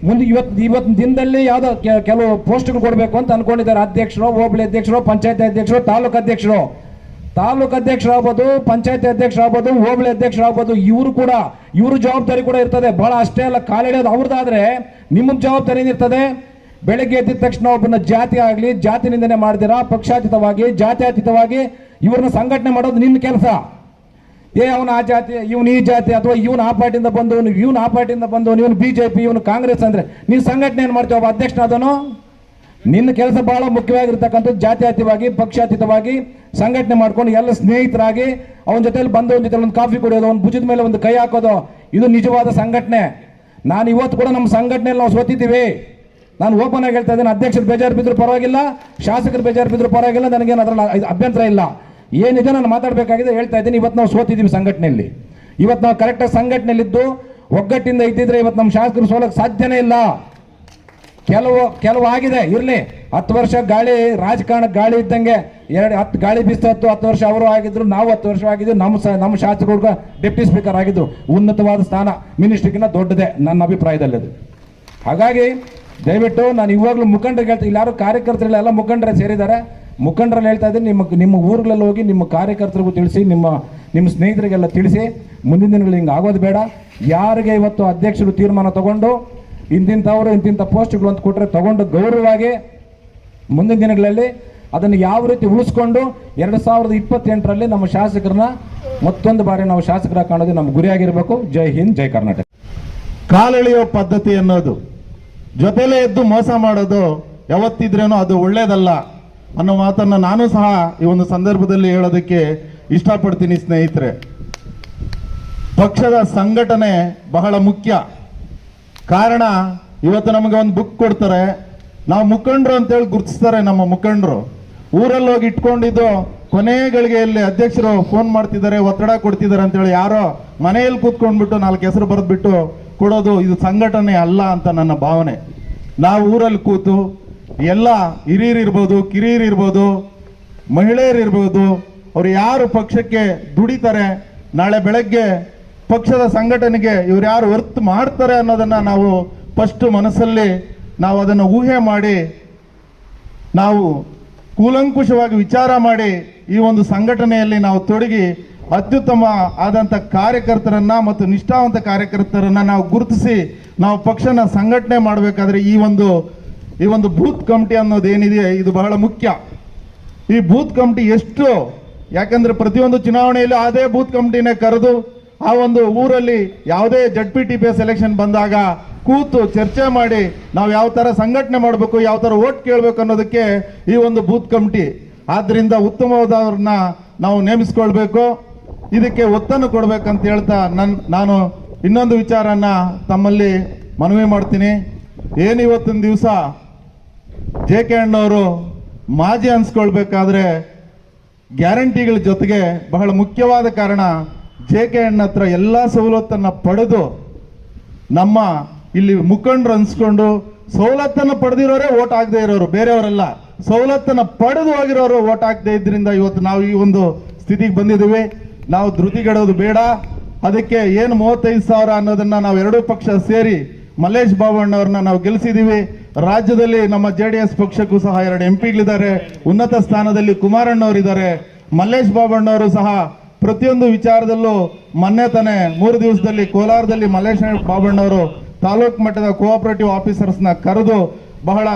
ಮುಂದೆ ಇವತ್ತು ಇವತ್ತಿನ ದಿನದಲ್ಲಿ ಯಾವುದೋ ಕೆಲವು ಪೋಸ್ಟ್ಗಳು ಕೊಡಬೇಕು ಅಂತ ಅನ್ಕೊಂಡಿದ್ದಾರೆ. ಅಧ್ಯಕ್ಷರು, ಹೋಬಳಿ ಅಧ್ಯಕ್ಷರು, ಪಂಚಾಯತ್ ಅಧ್ಯಕ್ಷರು, ತಾಲೂಕು ಅಧ್ಯಕ್ಷರು. ತಾಲೂಕು ಅಧ್ಯಕ್ಷರಾಗ್ಬೋದು, ಪಂಚಾಯತ್ ಅಧ್ಯಕ್ಷರಾಗ್ಬೋದು, ಹೋಬಳಿ ಅಧ್ಯಕ್ಷರಾಗ್ಬೋದು, ಇವರು ಕೂಡ, ಇವ್ರ ಜವಾಬ್ದಾರಿ ಕೂಡ ಇರ್ತದೆ. ಬಹಳ ಅಷ್ಟೇ ಅಲ್ಲ, ಕಾಲಿಡೋದು ಅವ್ರದ್ದಾದ್ರೆ ನಿಮ್ಮ ಜವಾಬ್ದಾರಿ ಏನಿರ್ತದೆ? ಬೆಳಗ್ಗೆ ಎದ್ದಿದ ತಕ್ಷಣ ಒಬ್ಬನ ಜಾತಿ ಆಗಲಿ, ಜಾತಿ ನಿಂದನೆ ಮಾಡ್ತೀರಾ ಪಕ್ಷಾತೀತವಾಗಿ, ಜಾತ್ಯಾತೀತವಾಗಿ ಇವ್ರನ್ನ ಸಂಘಟನೆ ಮಾಡೋದು ನಿನ್ನ ಕೆಲಸ. ಏ, ಅವನ ಆ ಜಾತಿ, ಇವನು ಈ ಜಾತಿ, ಅಥವಾ ಇವನು ಆ ಪಾರ್ಟಿಯಿಂದ ಬಂದವನು, ಇವನು ಆ ಪಾರ್ಟಿಯಿಂದ ಬಂದವನು, ಇವನು ಬಿಜೆಪಿ, ಇವನು ಕಾಂಗ್ರೆಸ್ ಅಂದ್ರೆ ನೀವು ಸಂಘಟನೆ ಏನು ಮಾಡ್ತೀವಿ ಒಬ್ಬ ಅಧ್ಯಕ್ಷನಾದನು ನಿನ್ನ ಕೆಲಸ ಬಹಳ ಮುಖ್ಯವಾಗಿರ್ತಕ್ಕಂಥದ್ದು ಜಾತ್ಯಾತೀತವಾಗಿ, ಪಕ್ಷಾತೀತವಾಗಿ ಸಂಘಟನೆ ಮಾಡ್ಕೊಂಡು ಎಲ್ಲ ಸ್ನೇಹಿತರಾಗಿ ಅವನ ಜೊತೆಲಿ ಬಂದವನ ಜೊತೆ ಒಂದು ಕಾಫಿ ಕುಡಿಯೋದು ಒಂದು ಭುಜದ ಮೇಲೆ ಒಂದು ಕೈ ಹಾಕೋದು, ಇದು ನಿಜವಾದ ಸಂಘಟನೆ. ನಾನು ಇವತ್ತು ಕೂಡ ನಮ್ಮ ಸಂಘಟನೆಯಲ್ಲಿ ನಾವು ಸೋತಿದ್ದೀವಿ. ನಾನು ಓಪನ್ ಆಗಿ ಹೇಳ್ತಾ ಇದ್ದೇನೆ, ಅಧ್ಯಕ್ಷರು ಬೇಜಾರು ಬಿದ್ದರೂ ಪರವಾಗಿಲ್ಲ, ಶಾಸಕರು ಬೇಜಾರು ಬಿದ್ದರೂ ಪರವಾಗಿಲ್ಲ ನನಗೇನು ಅದರ ಅಭ್ಯಂತರ ಇಲ್ಲ. ಏನಿದೆ ನಾನು ಮಾತಾಡಬೇಕಾಗಿದೆ ಹೇಳ್ತಾ ಇದ್ದೀನಿ, ಇವತ್ತು ನಾವು ಸೋತಿದ್ದೀವಿ ಸಂಘಟನೆಯಲ್ಲಿ. ಇವತ್ತು ನಾವು ಕರೆಕ್ಟಾಗಿ ಸಂಘಟನೆಯಲ್ಲಿದ್ದು, ಒಗ್ಗಟ್ಟಿಂದ ಇದ್ದಿದ್ರೆ ಇವತ್ತು ನಮ್ಮ ಶಾಸಕರು ಸೋಲಕ್ಕೆ ಸಾಧ್ಯನೇ ಇಲ್ಲ. ಕೆಲವು ಕೆಲವು ಆಗಿದೆ, ಇರಲಿ. ಹತ್ತು ವರ್ಷ ಗಾಳಿ ರಾಜಕಾರಣಕ್ಕೆ ಗಾಳಿ ಇದ್ದಂಗೆ ಎರಡು, ಹತ್ತು, ಗಾಳಿ ಬೀಸ್ತು ಹತ್ತು ಹತ್ತು ವರ್ಷ ಅವರು ಆಗಿದ್ರು, ನಾವು ಹತ್ತು ವರ್ಷ ಆಗಿದ್ದು ನಮ್ಮ ಸ, ನಮ್ಮ ಶಾಸಕರು ಡೆಪ್ಟಿ ಸ್ಪೀಕರ್ ಆಗಿದ್ದು, ಉನ್ನತವಾದ ಸ್ಥಾನ ಮಿನಿಸ್ಟ್ರಿಗಿನ್ನ ದೊಡ್ಡದೇ, ನನ್ನ ಅಭಿಪ್ರಾಯದಲ್ಲಿ ಅದು. ಹಾಗಾಗಿ ದಯವಿಟ್ಟು ನಾನು ಇವಾಗಲೂ ಮುಖಂಡರಿಗೆ ಹೇಳ್ತೀನಿ ಇಲ್ಲಿ ಯಾರು ಕಾರ್ಯಕರ್ತರಿಲ್ಲ, ಎಲ್ಲ ಮುಖಂಡರೇ ಸೇರಿದ್ದಾರೆ. ಮುಖಂಡರಲ್ಲಿ ಹೇಳ್ತಾ ಇದ್ದೀನಿ ನಿಮ್ಮ ನಿಮ್ಮ ಊರುಗಳಲ್ಲಿ ಹೋಗಿ ನಿಮ್ಮ ಕಾರ್ಯಕರ್ತರಿಗೂ ತಿಳಿಸಿ, ನಿಮ್ಮ ನಿಮ್ಮ ಸ್ನೇಹಿತರಿಗೆಲ್ಲ ತಿಳಿಸಿ, ಮುಂದಿನ ದಿನಗಳಲ್ಲಿ ಹಿಂಗೆ ಆಗೋದು ಬೇಡ. ಯಾರಿಗೆ ಇವತ್ತು ಅಧ್ಯಕ್ಷರು ತೀರ್ಮಾನ ತಗೊಂಡು ಇಂತಿಂಥವ್ರು ಇಂತಿಂಥ ಪೋಸ್ಟ್ಗಳು ಅಂತ ಕೊಟ್ಟರೆ ತಗೊಂಡು ಗೌರವವಾಗಿ ಮುಂದಿನ ದಿನಗಳಲ್ಲಿ ಅದನ್ನು ಯಾವ ರೀತಿ ಉಳಿಸ್ಕೊಂಡು ಎರಡು ಸಾವಿರದ ಇಪ್ಪತ್ತೆಂಟರಲ್ಲಿ ನಮ್ಮ ಶಾಸಕರನ್ನ ಮತ್ತೊಂದು ಬಾರಿ ನಾವು ಶಾಸಕರ ಕಾಣೋದು ನಮ್ಮ ಗುರಿಯಾಗಿರಬೇಕು. ಜೈ ಹಿಂದ್, ಜೈ ಕರ್ನಾಟಕ. ಕಾಲೆಳೆಯೋ ಪದ್ಧತಿ ಅನ್ನೋದು, ಜೊತೆಲೇ ಎದ್ದು ಮೋಸ ಮಾಡೋದು ಯಾವತ್ತಿದ್ರೇನೋ ಅದು ಒಳ್ಳೇದಲ್ಲ ಅನ್ನೋ ಮಾತನ್ನ ನಾನು ಸಹ ಈ ಒಂದು ಸಂದರ್ಭದಲ್ಲಿ ಹೇಳೋದಕ್ಕೆ ಇಷ್ಟಪಡ್ತೀನಿ ಸ್ನೇಹಿತರೆ. ಪಕ್ಷದ ಸಂಘಟನೆ ಬಹಳ ಮುಖ್ಯ. ಕಾರಣ, ಇವತ್ತು ನಮಗೆ ಒಂದು ಬುಕ್ ಕೊಡ್ತಾರೆ. ನಾವು ಮುಖಂಡರು ಅಂತೇಳಿ ಗುರುತಿಸ್ತಾರೆ ನಮ್ಮ ಮುಖಂಡರು. ಊರಲ್ಲಿ ಹೋಗಿ ಇಟ್ಕೊಂಡಿದ್ದು ಕೊನೆ ಗಳಿಗೆಯಲ್ಲಿ ಅಧ್ಯಕ್ಷರು ಫೋನ್ ಮಾಡ್ತಿದ್ದಾರೆ, ಒತ್ತಡ ಕೊಡ್ತಿದ್ದಾರೆ ಅಂತೇಳಿ ಯಾರೋ ಮನೆಯಲ್ಲಿ ಕೂತ್ಕೊಂಡ್ಬಿಟ್ಟು ನಾಲ್ಕು ಹೆಸರು ಬರೆದ್ಬಿಟ್ಟು ಕೊಡೋದು ಇದು ಸಂಘಟನೆ ಅಲ್ಲ ಅಂತ ನನ್ನ ಭಾವನೆ. ನಾವು ಊರಲ್ಲಿ ಕೂತು ಎಲ್ಲ ಹಿರಿಯರು ಇರ್ಬೋದು, ಕಿರಿಯರು ಇರ್ಬೋದು, ಮಹಿಳೆಯರು ಇರ್ಬೋದು, ಅವ್ರು ಯಾರು ಪಕ್ಷಕ್ಕೆ ದುಡಿತಾರೆ, ನಾಳೆ ಬೆಳಗ್ಗೆ ಪಕ್ಷದ ಸಂಘಟನೆಗೆ ಇವ್ರು ಯಾರು ವರ್ತ್ ಮಾಡ್ತಾರೆ ಅನ್ನೋದನ್ನ ನಾವು ಫಸ್ಟ್ ಮನಸ್ಸಲ್ಲಿ ನಾವು ಅದನ್ನು ಊಹೆ ಮಾಡಿ, ನಾವು ಕೂಲಂಕುಷವಾಗಿ ವಿಚಾರ ಮಾಡಿ ಈ ಒಂದು ಸಂಘಟನೆಯಲ್ಲಿ ನಾವು ತೊಡಗಿ ಅತ್ಯುತ್ತಮ ಆದಂಥ ಕಾರ್ಯಕರ್ತರನ್ನ ಮತ್ತು ನಿಷ್ಠಾವಂತ ಕಾರ್ಯಕರ್ತರನ್ನ ನಾವು ಗುರುತಿಸಿ ನಾವು ಪಕ್ಷನ ಸಂಘಟನೆ ಮಾಡಬೇಕಾದ್ರೆ ಈ ಒಂದು ಈ ಒಂದು ಬೂತ್ ಕಮಿಟಿ ಅನ್ನೋದು ಏನಿದೆ ಇದು ಬಹಳ ಮುಖ್ಯ. ಈ ಬೂತ್ ಕಮಿಟಿ ಎಷ್ಟು, ಯಾಕಂದ್ರೆ ಪ್ರತಿಯೊಂದು ಚುನಾವಣೆಯಲ್ಲಿ ಅದೇ ಬೂತ್ ಕಮಿಟಿನೇ ಕರೆದು ಆ ಒಂದು ಊರಲ್ಲಿ ಯಾವುದೇ Z P T P S election ಬಂದಾಗ ಕೂತು ಚರ್ಚೆ ಮಾಡಿ ನಾವು ಯಾವ ತರ ಸಂಘಟನೆ ಮಾಡಬೇಕು, ಯಾವ ತರ ಓಟ್ ಕೇಳಬೇಕು ಅನ್ನೋದಕ್ಕೆ ಈ ಒಂದು ಬೂತ್ ಕಮಿಟಿ. ಆದ್ದರಿಂದ ಉತ್ತಮವಾದವ್ರನ್ನ ನಾವು ನೇಮಿಸ್ಕೊಳ್ಬೇಕು. ಇದಕ್ಕೆ ಒತ್ತನ್ನು ಕೊಡಬೇಕಂತ ಹೇಳ್ತಾ ನನ್, ನಾನು ಇನ್ನೊಂದು ವಿಚಾರನ್ನ ತಮ್ಮಲ್ಲಿ ಮನವಿ ಮಾಡ್ತೀನಿ. ಏನು ಇವತ್ತಿನ ದಿವಸ ಜೆ ಕೆ ಅಣ್ಣವರು ಮಾಜಿ ಅನ್ಸ್ಕೊಳ್ಬೇಕಾದ್ರೆ ಗ್ಯಾರಂಟಿಗಳ ಜೊತೆಗೆ ಬಹಳ ಮುಖ್ಯವಾದ ಕಾರಣ ಜೆ ಕೆ ಅಣ್ಣ ಹತ್ರ ಎಲ್ಲ ಸವಲತ್ತನ್ನು ಪಡೆದು ನಮ್ಮ ಇಲ್ಲಿ ಮುಖಂಡರು ಅನ್ಸ್ಕೊಂಡು ಸವಲತ್ತನ್ನು ಪಡೆದಿರೋರೇ ಓಟ್ ಆಗದೆ ಇರೋರು, ಬೇರೆಯವರೆಲ್ಲ. ಸವಲತ್ತನ್ನು ಪಡೆದು ಹೋಗಿರೋರು ಓಟ್ ಆಗದೆ ಇದ್ರಿಂದ ಇವತ್ತು ನಾವು ಈ ಒಂದು ಸ್ಥಿತಿಗೆ ಬಂದಿದ್ದೀವಿ. ನಾವು ಧೃತಿಗೆಡೋದು ಬೇಡ. ಅದಕ್ಕೆ ಏನು ಮೂವತ್ತೈದು ಸಾವಿರ ಅನ್ನೋದನ್ನ ನಾವು ಎರಡೂ ಪಕ್ಷ ಸೇರಿ ಮಲ್ಲೇಶ್ ಬಾಬಣ್ಣವ್ರನ್ನ ನಾವು ಗೆಲ್ಲಿಸಿದ್ದೀವಿ ರಾಜ್ಯದಲ್ಲಿ ನಮ್ಮ ಜೆ ಡಿ ಎಸ್ ಪಕ್ಷಕ್ಕೂ ಸಹ ಎರಡು ಎಂ ಪಿಗಳಿದ್ದಾರೆ ಉನ್ನತ ಸ್ಥಾನದಲ್ಲಿ ಕುಮಾರಣ್ಣವರಿದ್ದಾರೆ. ಮಲ್ಲೇಶ್ ಬಾಬಣ್ಣವರು ಸಹ ಪ್ರತಿಯೊಂದು ವಿಚಾರದಲ್ಲೂ ಮೊನ್ನೆ ತಾನೇ ಮೂರು ದಿವಸದಲ್ಲಿ ಕೋಲಾರದಲ್ಲಿ ಮಲ್ಲೇಶ್ ಬಾಬಣ್ಣವರು ತಾಲೂಕು ಮಟ್ಟದ ಕೋಆಪರೇಟಿವ್ ಆಫೀಸರ್ಸ್ನ ಕರೆದು ಬಹಳ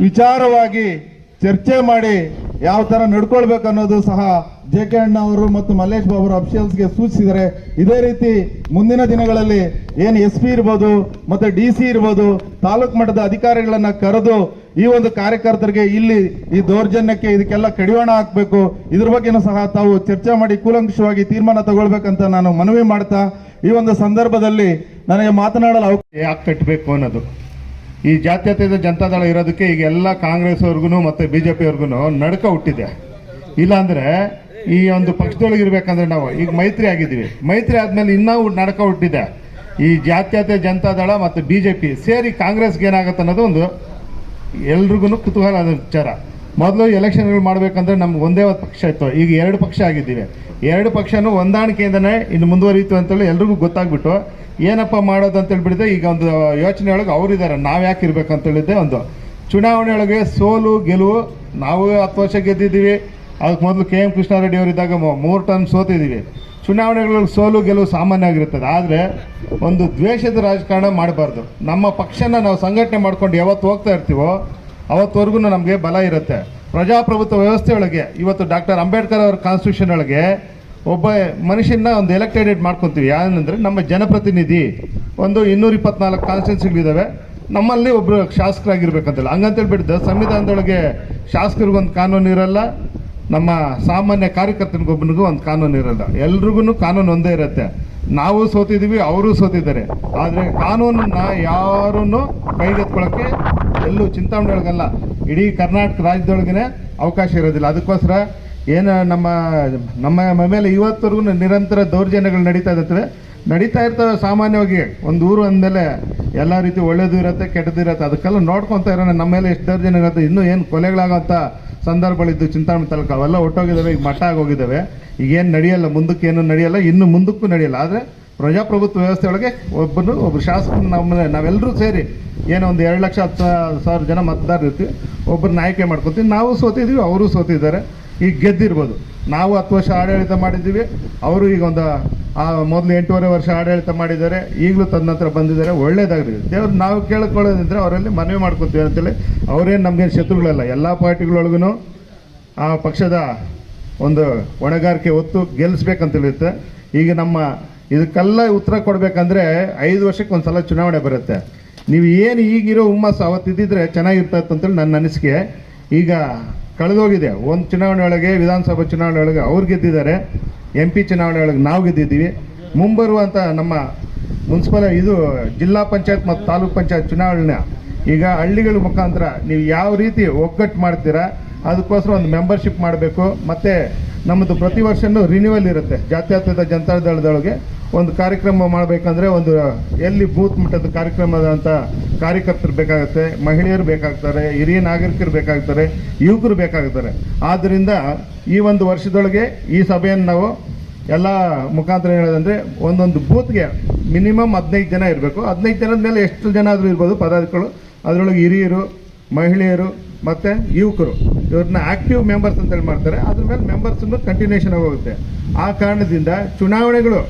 ವಿಚಾರವಾಗಿ ಚರ್ಚೆ ಮಾಡಿ ಯಾವ ತರ ನಡ್ಕೊಳ್ಬೇಕು ಅನ್ನೋದು ಸಹ ಜೆ ಕೆ ಅಣ್ಣ ಅವರು ಮತ್ತು ಮಲ್ಲೇಶ್ ಬಾಬು ಅವರು ಅಫಿಷಿಯಲ್ಸ್ಗೆ ಸೂಚಿಸಿದರೆ ಇದೇ ರೀತಿ ಮುಂದಿನ ದಿನಗಳಲ್ಲಿ ಏನು ಎಸ್ ಪಿ ಇರ್ಬೋದು ಮತ್ತೆ ಡಿ ಸಿ ಇರ್ಬೋದು ತಾಲೂಕು ಮಟ್ಟದ ಅಧಿಕಾರಿಗಳನ್ನ ಕರೆದು ಈ ಒಂದು ಕಾರ್ಯಕರ್ತರಿಗೆ ಇಲ್ಲಿ ಈ ದೌರ್ಜನ್ಯಕ್ಕೆ ಇದಕ್ಕೆಲ್ಲ ಕಡಿವಾಣ ಹಾಕಬೇಕು. ಇದ್ರ ಬಗ್ಗೆನೂ ಸಹ ತಾವು ಚರ್ಚೆ ಮಾಡಿ ಕೂಲಂಕುಷವಾಗಿ ತೀರ್ಮಾನ ತಗೊಳ್ಬೇಕಂತ ನಾನು ಮನವಿ ಮಾಡ್ತಾ ಈ ಒಂದು ಸಂದರ್ಭದಲ್ಲಿ ನನಗೆ ಮಾತನಾಡಲು ಅವಕಾಶ ಯಾಕೆ ಕಟ್ಟಬೇಕು ಅನ್ನೋದು. ಈ ಜಾತ್ಯತೀತ ಜನತಾದಳ ಇರೋದಕ್ಕೆ ಈಗ ಎಲ್ಲ ಕಾಂಗ್ರೆಸ್ ಅವ್ರಿಗೂ ಮತ್ತೆ ಬಿಜೆಪಿ ಜೆ ನಡಕ ಹುಟ್ಟಿದೆ. ಇಲ್ಲಾಂದರೆ ಈ ಒಂದು ಪಕ್ಷದೊಳಗೆ ಇರಬೇಕಂದ್ರೆ ನಾವು ಈಗ ಮೈತ್ರಿ ಆಗಿದ್ದೀವಿ. ಮೈತ್ರಿ ಆದಮೇಲೆ ಇನ್ನೂ ನಡಕ ಹುಟ್ಟಿದೆ. ಈ ಜಾತ್ಯತೆ ಜನತಾದಳ ಮತ್ತು ಬಿಜೆಪಿ ಸೇರಿ ಕಾಂಗ್ರೆಸ್ಗೆ ಏನಾಗುತ್ತೆ ಅನ್ನೋದು ಒಂದು ಎಲ್ರಿಗೂ ಕುತೂಹಲ ಆದ ವಿಚಾರ. ಮೊದಲು ಎಲೆಕ್ಷನ್ಗಳು ಮಾಡಬೇಕಂದ್ರೆ ನಮ್ಗೆ ಒಂದೇ ಒಂದು ಪಕ್ಷ ಇತ್ತು. ಈಗ ಎರಡು ಪಕ್ಷ ಆಗಿದ್ದೀವಿ. ಎರಡು ಪಕ್ಷನೂ ಹೊಂದಾಣಿಕೆಯಿಂದನೇ ಇನ್ನು ಮುಂದುವರಿಯಿತು ಅಂತೇಳಿ ಎಲ್ರಿಗೂ ಗೊತ್ತಾಗ್ಬಿಟ್ಟು ಏನಪ್ಪ ಮಾಡೋದು ಅಂತ ಹೇಳ್ಬಿಟ್ಟಿದೆ ಈಗ ಒಂದು ಯೋಚನೆ ಒಳಗೆ ಅವರಿದ್ದಾರೆ ನಾವು ಯಾಕೆ ಇರಬೇಕು ಅಂತ ಹೇಳಿದ್ದೆ ಒಂದು. ಚುನಾವಣೆಯೊಳಗೆ ಸೋಲು, ಗೆಲುವು ನಾವು ಹತ್ತು ವರ್ಷ ಗೆದ್ದಿದ್ದೀವಿ. ಅದಕ್ಕೆ ಮೊದಲು ಕೆ ಎಂ ಕೃಷ್ಣಾರೆಡ್ಡಿ ಅವರಿದ್ದಾಗ ಮೂರು ಟರ್ಮ್ ಸೋತಿದ್ದೀವಿ. ಚುನಾವಣೆಗಳಲ್ಲಿ ಸೋಲು ಗೆಲುವು ಸಾಮಾನ್ಯ ಆಗಿರುತ್ತದೆ ಆದರೆ ಒಂದು ದ್ವೇಷದ ರಾಜಕಾರಣ ಮಾಡಬಾರ್ದು. ನಮ್ಮ ಪಕ್ಷನ ನಾವು ಸಂಘಟನೆ ಮಾಡ್ಕೊಂಡು ಯಾವತ್ತು ಹೋಗ್ತಾ ಇರ್ತೀವೋ ಅವತ್ತವರೆಗೂ ನಮಗೆ ಬಲ ಇರುತ್ತೆ. ಪ್ರಜಾಪ್ರಭುತ್ವ ವ್ಯವಸ್ಥೆ ಒಳಗೆ, ಇವತ್ತು ಡಾಕ್ಟರ್ ಅಂಬೇಡ್ಕರ್ ಅವರ ಕಾನ್ಸ್ಟಿಟ್ಯೂಷನ್ ಒಳಗೆ ಒಬ್ಬ ಮನುಷ್ಯನ ಒಂದು ಎಲೆಕ್ಟೆಡ್ ಮಾಡ್ಕೊತೀವಿ. ಯಾರಂದ್ರೆ ನಮ್ಮ ಜನಪ್ರತಿನಿಧಿ. ಒಂದು ಇನ್ನೂರ ಇಪ್ಪತ್ನಾಲ್ಕು ಕಾನ್ಸ್ಟಿಟ್ಯೂನ್ಸಿಗಳಿದ್ದಾವೆ ನಮ್ಮಲ್ಲಿ ಒಬ್ಬರು ಶಾಸಕರಾಗಿರ್ಬೇಕಂತಲ್ಲ. ಹಂಗಂತೇಳ್ಬಿಟ್ಟು ಸಂವಿಧಾನದೊಳಗೆ ಶಾಸಕರಿಗೊಂದು ಕಾನೂನು ಇರಲ್ಲ. ನಮ್ಮ ಸಾಮಾನ್ಯ ಕಾರ್ಯಕರ್ತನಿಗೊಬ್ಬನಿಗೂ ಒಂದು ಕಾನೂನು ಇರಲ್ಲ. ಎಲ್ರಿಗೂ ಕಾನೂನು ಒಂದೇ ಇರುತ್ತೆ. ನಾವು ಸೋತಿದ್ದೀವಿ ಅವರು ಸೋತಿದ್ದಾರೆ. ಆದರೆ ಕಾನೂನನ್ನ ಯಾರನ್ನು ಕೈಗೆತ್ಕೊಳ್ಳೋಕ್ಕೆ ಎಲ್ಲೂ ಚಿಂತಾಮಣಿ ಒಳಗಲ್ಲ ಇಡೀ ಕರ್ನಾಟಕ ರಾಜ್ಯದೊಳಗೇ ಅವಕಾಶ ಇರೋದಿಲ್ಲ. ಅದಕ್ಕೋಸ್ಕರ ಏನು ನಮ್ಮ ನಮ್ಮ ಮೇಲೆ ಇವತ್ತವರೆಗೂ ನಿರಂತರ ದೌರ್ಜನ್ಯಗಳು ನಡೀತಾ ಇರ್ತವೆ. ನಡೀತಾ ಇರ್ತವೆ ಸಾಮಾನ್ಯವಾಗಿ. ಒಂದು ಊರು ಅಂದಮೇಲೆ ಎಲ್ಲ ರೀತಿ ಒಳ್ಳೇದು ಇರುತ್ತೆ, ಕೆಟ್ಟದ್ದು ಇರುತ್ತೆ, ಅದಕ್ಕೆಲ್ಲ ನೋಡ್ಕೊತಾ ಇರೋಣ. ನಮ್ಮ ಮೇಲೆ ಎಷ್ಟು ಜನ ಇರುತ್ತೆ, ಇನ್ನೂ ಏನು ಕೊಲೆಗಳಾಗೋಂಥ ಸಂದರ್ಭಗಳಿದ್ದು ಚಿಂತಾಮಣಿ ತಲಕ ಅವೆಲ್ಲ ಒಟ್ಟೋಗಿದ್ದಾವೆ ಈಗ ಮಠ ಆಗೋಗಿದ್ದಾವೆ ಈಗೇನು ನಡೆಯಲ್ಲ, ಮುಂದಕ್ಕೆ ಏನು ನಡೆಯಲ್ಲ, ಇನ್ನು ಮುಂದಕ್ಕೂ ನಡೆಯಲ್ಲ. ಆದರೆ ಪ್ರಜಾಪ್ರಭುತ್ವ ವ್ಯವಸ್ಥೆಯೊಳಗೆ ಒಬ್ಬನು ಒಬ್ಬ ಶಾಸಕರು ನಮ್ಮ ನಾವೆಲ್ಲರೂ ಸೇರಿ ಏನೋ ಒಂದು ಎರಡು ಲಕ್ಷ ಹತ್ತು ಸಾವಿರ ಜನ ಮತದಾರರು ಇರ್ತೀವಿ ಒಬ್ಬರನ್ನ ಆಯ್ಕೆ ಮಾಡ್ಕೊತೀವಿ. ನಾವು ಸೋತಿದ್ದೀವಿ ಅವರು ಸೋತಿದ್ದಾರೆ. ಈಗ ಗೆದ್ದಿರ್ಬೋದು. ನಾವು ಹತ್ತು ವರ್ಷ ಆಡಳಿತ ಮಾಡಿದ್ದೀವಿ. ಅವರು ಈಗ ಒಂದು, ಆ, ಮೊದಲು ಎಂಟೂವರೆ ವರ್ಷ ಆಡಳಿತ ಮಾಡಿದ್ದಾರೆ. ಈಗಲೂ ತದನಂತರ ಬಂದಿದ್ದಾರೆ. ಒಳ್ಳೇದಾಗ್ರಿ ದೇವ್ರು ನಾವು ಕೇಳ್ಕೊಳ್ಳೋದಿದ್ರೆ ಅವರಲ್ಲಿ ಮನವಿ ಮಾಡ್ಕೊತೀವಿ ಅಂತೇಳಿ ಅವರೇನು ನಮಗೇನು ಶತ್ರುಗಳಲ್ಲ. ಎಲ್ಲ ಪಾರ್ಟಿಗಳೊಳಗೂ ಆ ಪಕ್ಷದ ಒಂದು ಹೊಣೆಗಾರಿಕೆ ಹೊತ್ತು ಗೆಲ್ಲಿಸ್ಬೇಕಂತಿರುತ್ತೆ ಈಗ ನಮ್ಮ ಇದಕ್ಕೆಲ್ಲ ಉತ್ತರ ಕೊಡಬೇಕಂದ್ರೆ ಐದು ವರ್ಷಕ್ಕೆ ಒಂದು ಸಲ ಚುನಾವಣೆ ಬರುತ್ತೆ. ನೀವು ಏನು ಈಗಿರೋ ಹುಮ್ಮಸ್ಸು ಅವತ್ತಿದ್ದಿದ್ರೆ ಚೆನ್ನಾಗಿರ್ತೈತೆ ಅಂತೇಳಿ ನನ್ನ ಅನಿಸಿಕೆ. ಈಗ ಕಳೆದೋಗಿದೆ. ಒಂದು ಚುನಾವಣೆ ಒಳಗೆ, ವಿಧಾನಸಭಾ ಚುನಾವಣೆ ಒಳಗೆ ಅವ್ರು ಗೆದ್ದಿದ್ದಾರೆ. ಎಂ ಪಿ ಚುನಾವಣೆ ಒಳಗೆ ನಾವು ಗೆದ್ದಿದ್ದೀವಿ. ಮುಂಬರುವಂಥ ನಮ್ಮ ಮುನ್ಸಿಪಲ್ ಇದು ಜಿಲ್ಲಾ ಪಂಚಾಯತ್ ಮತ್ತು ತಾಲೂಕ್ ಪಂಚಾಯತ್ ಚುನಾವಣೆ ಈಗ ಹಳ್ಳಿಗಳ ಮುಖಾಂತರ ನೀವು ಯಾವ ರೀತಿ ಒಗ್ಗಟ್ಟು ಮಾಡ್ತೀರಾ, ಅದಕ್ಕೋಸ್ಕರ ಒಂದು ಮೆಂಬರ್ಶಿಪ್ ಮಾಡಬೇಕು. ಮತ್ತು ನಮ್ಮದು ಪ್ರತಿ ವರ್ಷವೂ ರಿನ್ಯೂವಲ್ ಇರುತ್ತೆ. ಜಾತ್ಯಾತೀತ ಜನತಾ ದಳದೊಳಗೆ ಒಂದು ಕಾರ್ಯಕ್ರಮ ಮಾಡಬೇಕಂದ್ರೆ ಒಂದು, ಎಲ್ಲಿ ಬೂತ್ ಮಟ್ಟದ ಕಾರ್ಯಕ್ರಮದ ಅಂತ ಕಾರ್ಯಕರ್ತರು ಬೇಕಾಗುತ್ತೆ, ಮಹಿಳೆಯರು ಬೇಕಾಗ್ತಾರೆ, ಹಿರಿಯ ನಾಗರಿಕರು ಬೇಕಾಗ್ತಾರೆ, ಯುವಕರು ಬೇಕಾಗ್ತಾರೆ. ಆದ್ದರಿಂದ ಈ ಒಂದು ವರ್ಷದೊಳಗೆ ಈ ಸಭೆಯನ್ನು ನಾವು ಎಲ್ಲ ಮುಖಾಂತರ ಹೇಳೋದಂದರೆ ಒಂದೊಂದು ಬೂತ್ಗೆ ಮಿನಿಮಮ್ ಹದಿನೈದು ಜನ ಇರಬೇಕು. ಹದಿನೈದು ಜನದ ಮೇಲೆ ಎಷ್ಟು ಜನ ಆದರೂ ಇರ್ಬೋದು ಪದಾಧಿಕಾರಿಗಳು. ಅದರೊಳಗೆ ಹಿರಿಯರು, ಮಹಿಳೆಯರು ಮತ್ತು ಯುವಕರು. ಇವ್ರನ್ನ ಆಕ್ಟಿವ್ ಮೆಂಬರ್ಸ್ ಅಂತೇಳಿ ಮಾಡ್ತಾರೆ. ಅದ್ರ ಮೇಲೆ ಮೆಂಬರ್ಸನ್ನು ಕಂಟಿನ್ಯೂಷನ್ ಆಗೋಗುತ್ತೆ. ಆ ಕಾರಣದಿಂದ ಚುನಾವಣೆಗಳು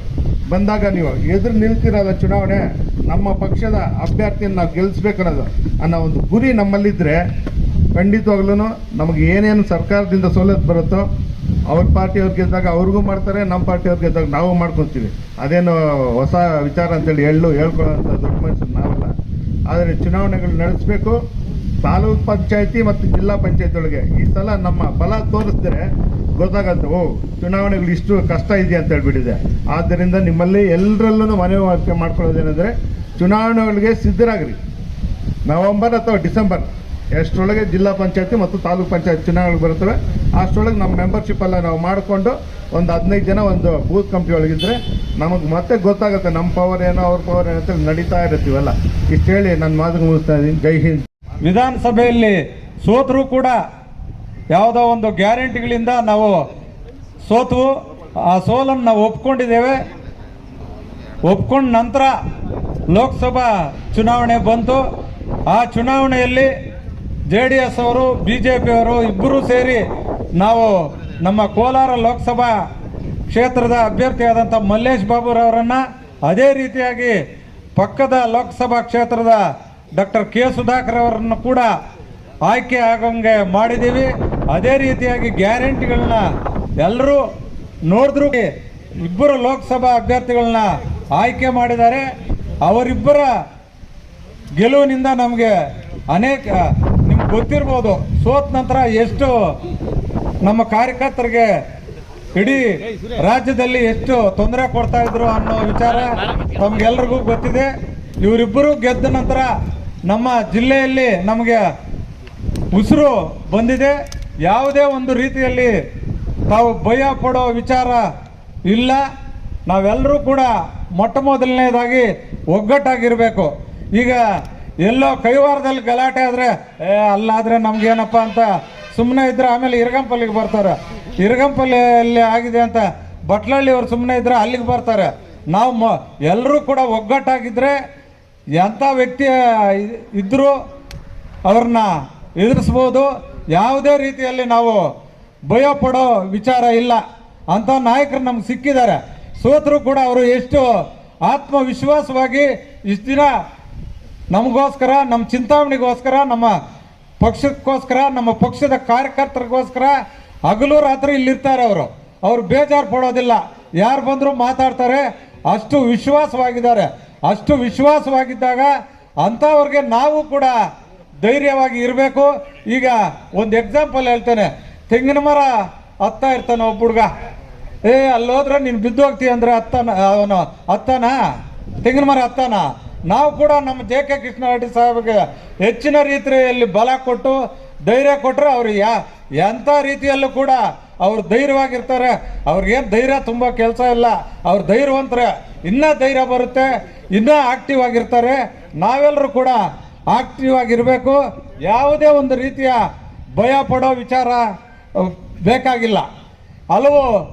ಬಂದಾಗ ನೀವು ಎದುರು ನಿಲ್ತಿರೋದ ಚುನಾವಣೆ ನಮ್ಮ ಪಕ್ಷದ ಅಭ್ಯರ್ಥಿಯನ್ನು ನಾವು ಗೆಲ್ಲಿಸ್ಬೇಕನ್ನೋದು ಅನ್ನೋ ಒಂದು ಗುರಿ ನಮ್ಮಲ್ಲಿದ್ದರೆ ಖಂಡಿತವಾಗ್ಲೂ ನಮಗೆ ಏನೇನು ಸರ್ಕಾರದಿಂದ ಸವಲತ್ತು ಬರುತ್ತೋ ಅವ್ರ ಪಾರ್ಟಿಯವ್ರು ಗೆದ್ದಾಗ ಅವ್ರಿಗೂ ಮಾಡ್ತಾರೆ, ನಮ್ಮ ಪಾರ್ಟಿಯವ್ರು ಗೆದ್ದಾಗ ನಾವು ಮಾಡ್ಕೊತೀವಿ. ಅದೇನು ಹೊಸ ವಿಚಾರ ಅಂತೇಳಿ ಎಳ್ಳು ಹೇಳ್ಕೊಳ್ಳೋಂಥ ದೊಡ್ಡ ಮನುಷ್ಯರು ನಾವಲ್ಲ. ಆದರೆ ಚುನಾವಣೆಗಳು ನಡೆಸಬೇಕು. ತಾಲೂಕ್ ಪಂಚಾಯತಿ ಮತ್ತು ಜಿಲ್ಲಾ ಪಂಚಾಯತಿ ಒಳಗೆ ಈ ಸಲ ನಮ್ಮ ಬಲ ತೋರಿಸಿದ್ರೆ ಗೊತ್ತಾಗತ್ತೆ ಓ ಚುನಾವಣೆಗಳು ಇಷ್ಟು ಕಷ್ಟ ಇದೆ ಅಂತ ಹೇಳ್ಬಿಟ್ಟಿದೆ. ಆದ್ದರಿಂದ ನಿಮ್ಮಲ್ಲಿ ಎಲ್ಲರಲ್ಲೂ ಮನವಿ ಮಾಡ್ಕೊಳ್ಳೋದೇನೆಂದರೆ ಚುನಾವಣೆಗಳಿಗೆ ಸಿದ್ಧರಾಗ್ರಿ. ನವೆಂಬರ್ ಅಥವಾ ಡಿಸೆಂಬರ್ ಎಷ್ಟರೊಳಗೆ ಜಿಲ್ಲಾ ಪಂಚಾಯತಿ ಮತ್ತು ತಾಲೂಕ್ ಪಂಚಾಯತ್ ಚುನಾವಣೆಗಳು ಬರುತ್ತವೆ, ಅಷ್ಟರೊಳಗೆ ನಮ್ಮ ಮೆಂಬರ್ಶಿಪ್ ಎಲ್ಲ ನಾವು ಮಾಡಿಕೊಂಡು ಒಂದು ಹದಿನೈದು ಜನ ಒಂದು ಬೂತ್ ಕಂಪ್ನಿ ಒಳಗಿದ್ರೆ ನಮಗೆ ಮತ್ತೆ ಗೊತ್ತಾಗುತ್ತೆ ನಮ್ಮ ಪವರ್ ಏನೋ, ಅವ್ರ ಪವರ್ ಏನೋ ಅಂತ ನಡೀತಾ ಇರ್ತೀವಲ್ಲ ಇಷ್ಟು ಹೇಳಿ ನನ್ನ ಮಾತು ಮುಗಿಸ್ತಾ ಇದ್ದೀನಿ. ಜೈ ಹಿಂದ್. ವಿಧಾನಸಭೆಯಲ್ಲಿ ಸೋತರೂ ಕೂಡ ಯಾವುದೋ ಒಂದು ಗ್ಯಾರಂಟಿಗಳಿಂದ ನಾವು ಸೋತು, ಆ ಸೋಲನ್ನು ನಾವು ಒಪ್ಕೊಂಡಿದ್ದೇವೆ. ಒಪ್ಕೊಂಡ ನಂತರ ಲೋಕಸಭಾ ಚುನಾವಣೆ ಬಂತು. ಆ ಚುನಾವಣೆಯಲ್ಲಿ ಜೆ ಡಿ ಎಸ್ ಅವರು, ಬಿ ಜೆ ಪಿಯವರು ಇಬ್ಬರೂ ಸೇರಿ ನಾವು ನಮ್ಮ ಕೋಲಾರ ಲೋಕಸಭಾ ಕ್ಷೇತ್ರದ ಅಭ್ಯರ್ಥಿಯಾದಂಥ ಮಲ್ಲೇಶ್ ಬಾಬುರವರನ್ನು ಅದೇ ರೀತಿಯಾಗಿ ಪಕ್ಕದ ಲೋಕಸಭಾ ಕ್ಷೇತ್ರದ ಡಾಕ್ಟರ್ ಕೆ ಸುಧಾಕರ್ ಅವರನ್ನು ಕೂಡ ಆಯ್ಕೆ ಆಗೋಂಗೆ ಮಾಡಿದ್ದೀವಿ. ಅದೇ ರೀತಿಯಾಗಿ ಗ್ಯಾರಂಟಿಗಳನ್ನ ಎಲ್ಲರೂ ನೋಡಿದ್ರು. ಇಬ್ಬರು ಲೋಕಸಭಾ ಅಭ್ಯರ್ಥಿಗಳನ್ನ ಆಯ್ಕೆ ಮಾಡಿದ್ದಾರೆ. ಅವರಿಬ್ಬರ ಗೆಲುವಿನಿಂದ ನಮಗೆ ಅನೇಕ, ನಿಮ್ಗೆ ಗೊತ್ತಿರ್ಬೋದು, ಸೋತ ನಂತರ ಎಷ್ಟು ನಮ್ಮ ಕಾರ್ಯಕರ್ತರಿಗೆ ಇಡೀ ರಾಜ್ಯದಲ್ಲಿ ಎಷ್ಟು ತೊಂದರೆ ಕೊಡ್ತಾ ಇದ್ರು ಅನ್ನೋ ವಿಚಾರ ತಮ್ಗೆಲ್ರಿಗೂ ಗೊತ್ತಿದೆ. ಇವರಿಬ್ಬರು ಗೆದ್ದ ನಂತರ ನಮ್ಮ ಜಿಲ್ಲೆಯಲ್ಲಿ ನಮಗೆ ಉಸಿರು ಬಂದಿದೆ. ಯಾವುದೇ ಒಂದು ರೀತಿಯಲ್ಲಿ ತಾವು ಭಯ ಪಡೋ ವಿಚಾರ ಇಲ್ಲ. ನಾವೆಲ್ಲರೂ ಕೂಡ ಮೊಟ್ಟ ಮೊದಲನೇದಾಗಿ ಒಗ್ಗಟ್ಟಾಗಿರಬೇಕು. ಈಗ ಎಲ್ಲೋ ಕೈವಾರದಲ್ಲಿ ಗಲಾಟೆ ಆದರೆ, ಏ, ಅಲ್ಲಾದರೆ ನಮಗೇನಪ್ಪ ಅಂತ ಸುಮ್ಮನೆ ಇದ್ದರೆ ಆಮೇಲೆ ಇರಗಂಪಲ್ಲಿಗೆ ಬರ್ತಾರೆ. ಇರಗಂಪಲ್ಲಿಯಲ್ಲಿ ಆಗಿದೆ ಅಂತ ಬಟ್ಲಳ್ಳಿ ಸುಮ್ಮನೆ ಇದ್ದರೆ ಅಲ್ಲಿಗೆ ಬರ್ತಾರೆ. ನಾವು ಎಲ್ಲರೂ ಕೂಡ ಒಗ್ಗಟ್ಟಾಗಿದ್ದರೆ ಎಂಥ ವ್ಯಕ್ತಿ ಇದ್ದರೂ ಅವ್ರನ್ನ ಎದುರಿಸ್ಬೋದು. ಯಾವುದೇ ರೀತಿಯಲ್ಲಿ ನಾವು ಭಯ ಪಡೋ ವಿಚಾರ ಇಲ್ಲ ಅಂಥ ನಾಯಕರು ನಮ್ಗೆ ಸಿಕ್ಕಿದ್ದಾರೆ. ಸೋತರು ಕೂಡ ಅವರು ಎಷ್ಟು ಆತ್ಮವಿಶ್ವಾಸವಾಗಿ ಇಷ್ಟು ದಿನ ನಮಗೋಸ್ಕರ ನಮ್ಮ ಚಿಂತಾಮಣಿಗೋಸ್ಕರ, ನಮ್ಮ ಪಕ್ಷಕ್ಕೋಸ್ಕರ, ನಮ್ಮ ಪಕ್ಷದ ಕಾರ್ಯಕರ್ತರಿಗೋಸ್ಕರ ಹಗಲು ರಾತ್ರಿ ಇಲ್ಲಿರ್ತಾರೆ ಅವರು. ಅವರು ಬೇಜಾರು ಪಡೋದಿಲ್ಲ. ಯಾರು ಬಂದರೂ ಮಾತಾಡ್ತಾರೆ. ಅಷ್ಟು ವಿಶ್ವಾಸವಾಗಿದ್ದಾರೆ. ಅಷ್ಟು ವಿಶ್ವಾಸವಾಗಿದ್ದಾಗ ಅಂಥವ್ರಿಗೆ ನಾವು ಕೂಡ ಧೈರ್ಯವಾಗಿ ಇರಬೇಕು. ಈಗ ಒಂದು ಎಕ್ಸಾಂಪಲ್ ಹೇಳ್ತೇನೆ. ತೆಂಗಿನ ಮರ ಹತ್ತಾ ಇರ್ತಾನೆ ಒಬ್ಬ ಹುಡುಗ. ಏ ಅಲ್ಲಿ ಹೋದ್ರೆ ನೀನು ಬಿದ್ದು ಹೋಗ್ತೀಯ ಅಂದ್ರೆ ಹತ್ತಾನ ಅವನು ಹತ್ತಾನ ತೆಂಗಿನ ಮರ ಹತ್ತಾನ ನಾವು ಕೂಡ ನಮ್ಮ ಜೆ ಕೆ ಕೃಷ್ಣರೆಡ್ಡಿ ಸಾಹೇಬ್ಗೆ ಹೆಚ್ಚಿನ ರೀತಿಯಲ್ಲಿ ಬಲ ಕೊಟ್ಟು, ಧೈರ್ಯ ಕೊಟ್ಟರೆ ಅವರು ಯಾ, ಎಂಥ ರೀತಿಯಲ್ಲೂ ಕೂಡ ಅವ್ರು ಧೈರ್ಯವಾಗಿರ್ತಾರೆ. ಅವ್ರಿಗೇನು ಧೈರ್ಯ ತುಂಬ ಕೆಲಸ ಇಲ್ಲ. ಅವ್ರು ಧೈರ್ಯವಂತರ. ಇನ್ನೂ ಧೈರ್ಯ ಬರುತ್ತೆ. ಇನ್ನೂ ಆಕ್ಟಿವ್ ಆಗಿರ್ತಾರೆ. ನಾವೆಲ್ಲರೂ ಕೂಡ ಆಕ್ಟಿವ್ ಆಗಿರಬೇಕು. ಯಾವುದೇ ಒಂದು ರೀತಿಯ ಭಯ, ಪಡೋ ವಿಚಾರ ಬೇಕಾಗಿಲ್ಲ. ಹಲವು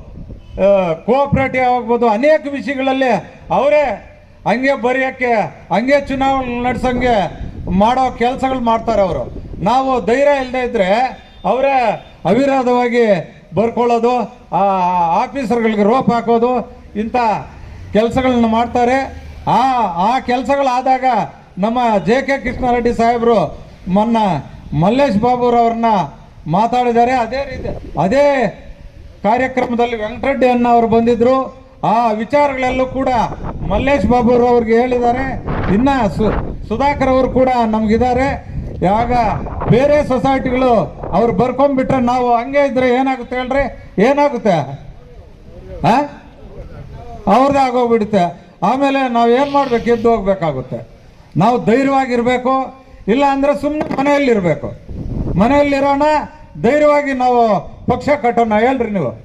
ಕೋಆಪ್ರೇಟಿವ್ ಆಗ್ಬೋದು. ಅನೇಕ ವಿಷಯಗಳಲ್ಲಿ ಅವರೇ ಹಂಗೆ ಬರೆಯೋಕ್ಕೆ, ಹಂಗೆ ಚುನಾವಣೆ ನಡೆಸೋಂಗೆ ಮಾಡೋ ಕೆಲಸಗಳು ಮಾಡ್ತಾರೆ ಅವರು. ನಾವು ಧೈರ್ಯ ಇಲ್ಲದೆ ಇದ್ದರೆ ಅವರೇ ಅವಿರೋಧವಾಗಿ ಬರ್ಕೊಳ್ಳೋದು, ಆ ಆಫೀಸರ್ಗಳಿಗೆ ರೋಪ್ ಹಾಕೋದು, ಇಂಥ ಕೆಲಸಗಳನ್ನ ಮಾಡ್ತಾರೆ. ಆ ಆ ಕೆಲಸಗಳಾದಾಗ ನಮ್ಮ ಜೆ ಕೆ ಕೃಷ್ಣಾರೆಡ್ಡಿ ಸಾಹೇಬರು ಮೊನ್ನ ಮಲ್ಲೇಶ್ ಬಾಬುರವ್ರನ್ನ ಮಾತಾಡಿದ್ದಾರೆ. ಅದೇ ರೀತಿ, ಅದೇ ಕಾರ್ಯಕ್ರಮದಲ್ಲಿ ವೆಂಕಟರೆಡ್ಡಿ ಅಣ್ಣ ಅವರು ಬಂದಿದ್ರು. ಆ ವಿಚಾರಗಳೆಲ್ಲೂ ಕೂಡ ಮಲ್ಲೇಶ್ ಬಾಬುರವ್ರಿಗೆ ಹೇಳಿದ್ದಾರೆ. ಇನ್ನ ಸುಧಾಕರ್ ಅವರು ಕೂಡ ನಮಗಿದ್ದಾರೆ. ಯಾವಾಗ ಬೇರೆ ಸೊಸೈಟಿಗಳು ಅವ್ರು ಬರ್ಕೊಂಡ್ಬಿಟ್ರೆ ನಾವು ಹಂಗೆ ಇದ್ರೆ ಏನಾಗುತ್ತೆ ಹೇಳ್ರಿ? ಏನಾಗುತ್ತೆ? ಅವ್ರದ್ದೇ ಆಗೋಗ್ಬಿಡುತ್ತೆ. ಆಮೇಲೆ ನಾವು ಏನು ಮಾಡ್ಬೇಕು? ಎದ್ದು ಹೋಗ್ಬೇಕಾಗುತ್ತೆ. ನಾವು ಧೈರ್ಯವಾಗಿರಬೇಕು. ಇಲ್ಲ ಅಂದರೆ ಸುಮ್ಮನೆ ಮನೆಯಲ್ಲಿರಬೇಕು. ಮನೆಯಲ್ಲಿರೋಣ, ಧೈರ್ಯವಾಗಿ ನಾವು ಪಕ್ಷ ಕಟ್ಟೋಣ. ಹೇಳ್ರಿ ನೀವು.